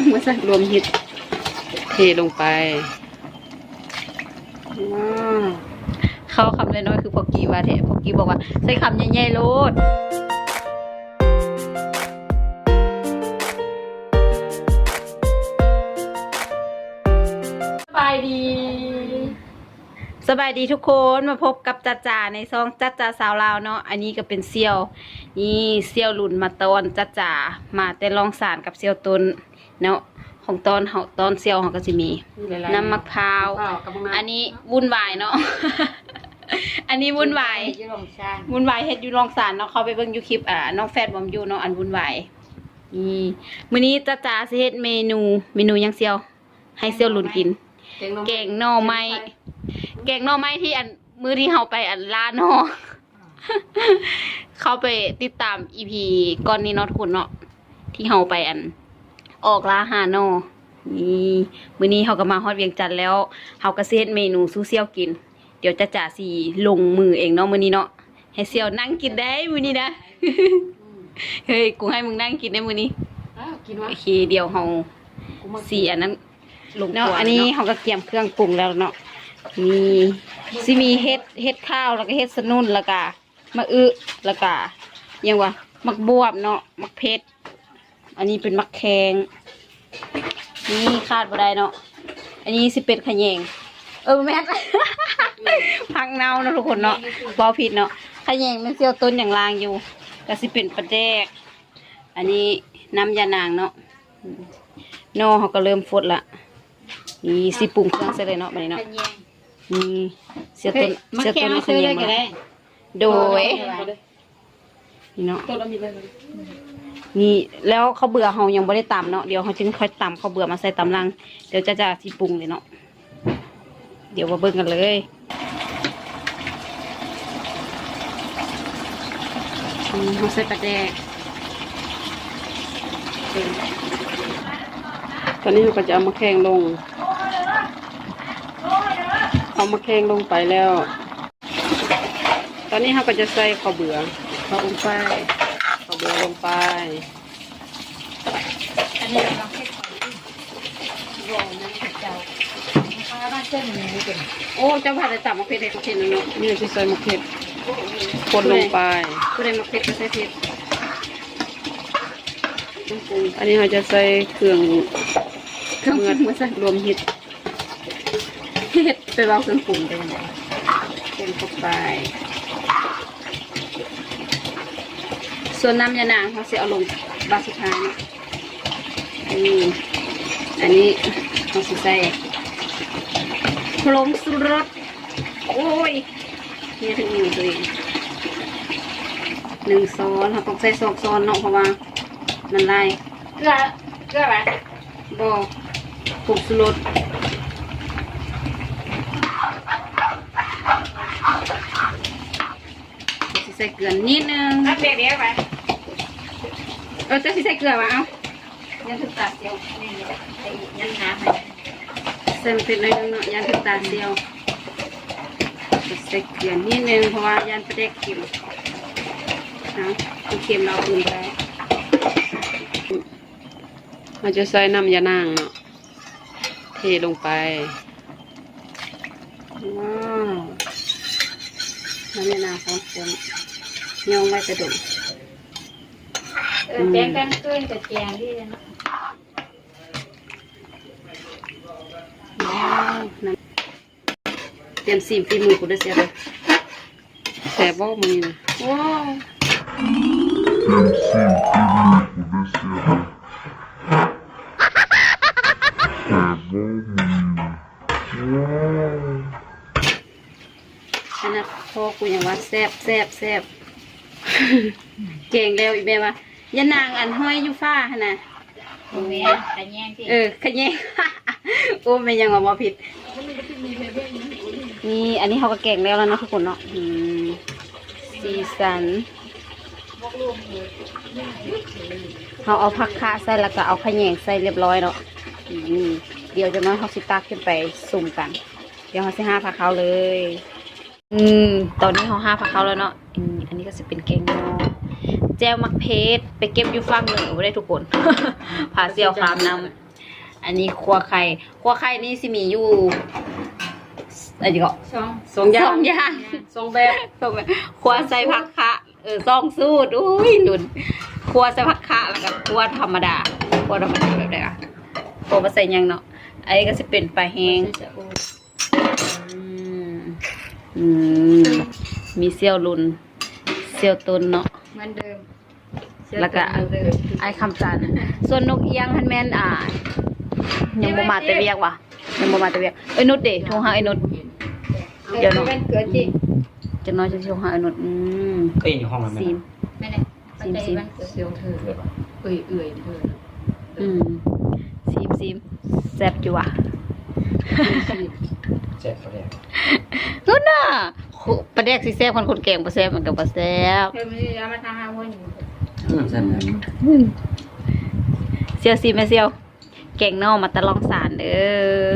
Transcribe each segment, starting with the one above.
ดมาสักรวมเห็ดเทลงไปว้าวเขาคำน้อยๆคือพอกีว่าแท้พอกีบอกว่า ใส่คำใหญ่ๆโลดสบายดี สบายดีทุกคนมาพบกับจ้าจ่าในซองจ้าจ่าสาวลาวเนาะอันนี้ก็เป็นเซียว นี่เซียวหลุนมาตอนจ้าจ่ามาแต่ลองสารกับเซียวต้น เนาะของตอนเฮาตอนเซียวเขาก็จะมี น้ำมะพร้าวเปล่ากับมะนาว อันนี้วุ่นวายเนาะ อันนี้วุ่นวายยี่ลงช่างวุ่นวายเฮ็ดอยู่โรงสารเนาะเขาไปเบิ่งอยู่คลิปอ่าน้องแฟดบอมอยู่เนาะอันวุ่นวายนี่มื้อนี้จ้าจ๋าสิเฮ็ดเมนูเมนูหยังเซียว ให้เซียวหลุนกิน แกงหน่อไม้ แกงหน่อไม้ที่อันมื้อที่เฮาไปอันลาเนาะเขาไปติดตาม EP ก่อนนี้เนาะทุกคนเนาะที่เฮาไปอัน ออกลาหาเนาะนี่มื้อนี้เฮาก็มาฮอดเวียงจันทน์แล้วเฮาก็สิเฮ็ดเมนูสู้เซียวกิน เดี๋ยวจะจ่าสีลงมือเองเนาะมื้อนี้เนาะให้เซียวนั่งกินได้มื้อนี้นะเฮ้ยกูให้มึงนั่งกินได้มื้อนี้อ้าวกินวะโอเคเดี๋ยวเฮากูมาสีอันนั้นลงเนาะตัวอัอันนนี้นี้เฮาก็เตรียมเครื่องปรุงแล้วเนาะมีสิมีเฮ็ดเฮ็ดข้าวแล้วก็เฮ็ดสนุนแล้วก็มะอึแล้วก็ยังวะมักบวบเนาะมักเพชรอันนี้เป็นมักแขง นี่คาดบ่ได้เนาะ อันนี้สิเป็นขะแยง เออแม่น พังเนาเนาะทุกคนเนาะบอผิดเนาะขะแยงมันเสียวต้นอย่างลางอยู่ก็สิเป็นปลาแดก อันนี้น้ำยานางเนาะอืมโนเขาก็เริ่มฟดละนี่สิปรุงเครื่องใส่เลยเนาะบัดนี้เนาะขยงนี่เสียต้นมาเสียแค่ต้นมาขะซื้อแยได้งก็มาได้โดยเอาเลยนี่เนาะ ตัวเรามีเลยนี่แล้วเขาวเบื่อเขายังไม่ได้ตำเนาะเดี๋ยวเขาจึงค่อยตำเขาวเบื่อมาใส่ตำลัง เดี๋ยวจะจะสิปรุงเลยเนาะเดี๋ยวมาเบิ่งกันเลยอืมเขาใส่ปลาแดกตอนนี้เราก็จะเอามาแข่งลง เอามาแข่งลงไปแล้ว ตอนนี้เราก็จะใส่ข้าวเบื่อข้าวลงไป ข้าวเบื่อลงไป อันนี้เราแค่ขอดูโรยนั่นเจ้าข้าวบ้านเส้นหมูเป็นโอ้เจ้าผัดจะจับมะเขือเทศมะเขือเทศเนาะนี่เราจะใส่มะเขือคนลงไปก็ได้มะเขือก็ใส่เผ็ดต้องปรุงอันนี้เราจะใส่เครื่องเครื่องปรุงมาใส่รวมเห็ดเฮ็ดไปเบาเครื่องปรุงไปยังไงคนเข้าไป ส่วนน้ำยานางเขาจะเอาลงบาสุดท้ายนี่อันนี้เขาจะใส่ผงสุรสโอ้ยนี่ถึงมือตัวเองหนึ่งซ้อนเขาต้องใส่สองซ้อนเนาะเพราะว่ามันไลายเกลือเกลืออะไรบอกผงสุรสใส่เกลือนิดนึงน้ำเบียร์เบียร์ไป เออจะสิใส่เกลือวะเอายังถึงตาเดียวนี่ไอ้ยังหาไปใส่มะเขือหน่อยนึงเนาะยานถึงตาเดียวจะใส่เกลือนิดนึงเพราะว่ายานประเด็กเค็มเอาเอาเค็มเราอื่นไปเราจะใส่น้ำยานางเนาะเทลงไปว้าวน้ำยานาของคนยองไว้กระดุม เออแจงกันเกลือแต่แจงที่นะว้าวน้ำเตรียมซีมฝีมือกูด้วยเสียเลยแสบบ่มือนี่นะว้าวอันนั้นพ่อกูยังว่าแซบแซบแซบเก่งแล้วอีแม่ว่า ยานางอันห้อยอยู่ฟ้าหนนะตรงนี้ขยงที่เออขะแยง โอ้ไม่ยังว่าบ่ผิด นี่อันนี้เขาก็แกงแล้วแล้วเนาะทุกคนเนาะอืมสีสันเขาเอาผักคะใส่แล้วก็เอาขะแยงใส่เรียบร้อยเนาะอืมเดี๋ยวจะน้อยเขาสิตักขึ้นไปสุ่มกัน เดี๋ยวเขาสิห้าผักเขาเลย อืมตอนนี้เขาห้าผักเขาแล้วเนาะอืมอันนี้ก็จะเป็นแกงเนาะ แจวมักเพชรไปเก็บอยู่ฟังเหนือไว้ได้ทุกคนผาเสียวคามนอันนี้ครัวไข่ครัวไข่นี่สิมีอยู่อันนี้ก็สองสองอย่างสองอย่างสองแบบสองแบบครัวใส่ผักคะเออซองสูตรอุ้ยหนุนครัวใส่ผักคะแล้วก็ครัวธรรมดาครัวธรรมดาแบบไหนอะครัวมาใส่หยังเนาะอันนี้ก็จะเป็นปลาแห้งจะโอ้อืมอืมมีเซี่ยวลุนเซี่ยวตุนเนาะ เหมือนเดิมแล้วก็เหมือนเดิมไอ้คำจันทร์ส่วนนกเอียงฮันแมนอ่ายังบ่มาแต่เวียกว่ะยังบ่มาแต่เวียกเอ้ยนุชเด้โทรหาไอ้นุชเดี๋ยวเนาะเป็นเกลือจริงจังน้อยจะโทรหาไอ้นุชอืมก็ยังอยู่ห้องนั้นไหมซีมไม่ได้ซิมซิมเป็นเกลือเซียวเธอเอื่อยเอื่อยเธออืมซีมซีมแซ่บอยู่อะเจ็ดเขาเรียกนู่นน่ะโห ประเด็กสิแซ่บคนคนแกงบ่แซ่บมันก็บ่แซ่บเธอไม่ได้มาทางหาวนอยู่อืมใช่ไหมเซียวซีแม่เซียวแกงนอกมาแตะลองสารเด้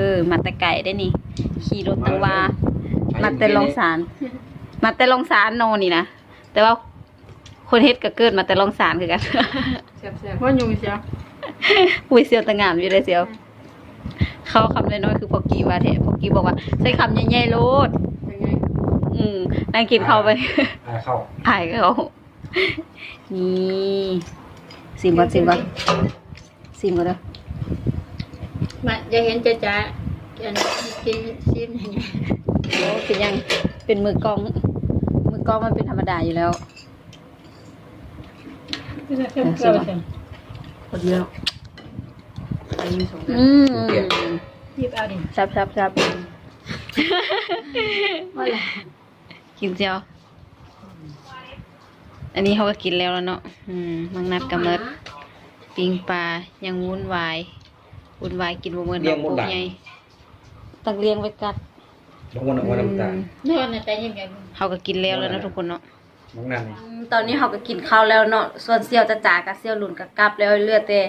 อมาแต่ไก่ได้นี่ ขี่รถตังว่ามาแต่ลองสาร มาแต่ลองสารโนนี่นะแต่ว่าคนเฮ็ดก็เกิดมาแต่ลองสารคือกันแซ่บแซ่บว่าอยู่เชียวอุ้ยเซียวตะงามอยู่เลยเซียวเขาคำน้อยๆคือพอกีว่าแท้พอกีบอกว่า ใช้คำใหญ่ๆโลดยังไง อืมนั่งกินเข้าวไปอ่าเข้าอายเขานี่ซิมก่อนซิมก่อนซิมก่อนเด้อมาจะเห็นจะจ้าอันกินชิมอย่างเงี้ยโอ้เป็นยังเป็นมือกล้อง มือกล้องมันเป็นธรรมดาอยู่แล้วคนเดียวอันนี้สองแบบอืมหยิบเอาดิซับซับซับ ว่าละ กินเจียวอันนี้เขาก็กินแล้วแล้วเนาะอืมมังนัดกำเนิดปิงปลา ยังวุ่นวาย วุ่นวายกินบ่เหมือนน้องปุ๊บไงตักเลี้ยงไว้กัดบางวันวันน้ำตาลเนื้อในใจยังไงเขาก็กินแล้วแล้วนะทุกคนเนาะบางนั่นนี่ตอนนี้เขาก็กินข้าวแล้วเนาะ ส่วนเซียวจะจ่ากับเซียวหลุนกับกลับแล้วเหลือแต่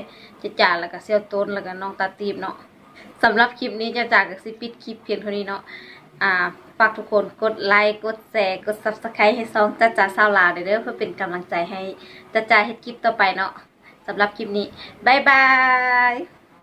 จะจ่าแล้วก็เซียวต้นแล้วก็น้องตาตีบเนาะสำหรับคลิปนี้จะจ่ากับซิปิดคลิปเพียงเท่านี้เนาะ อ่าฝากทุกคนกดไลค์กดแชร์กด subscribe ให้ซองจ้าจ่าสาวลาวเด้อเด้อเพื่อเป็นกำลังใจให้จ้าจ่าเฮ็ดคลิปต่อไปเนาะสำหรับคลิปนี้ บ๊ายบาย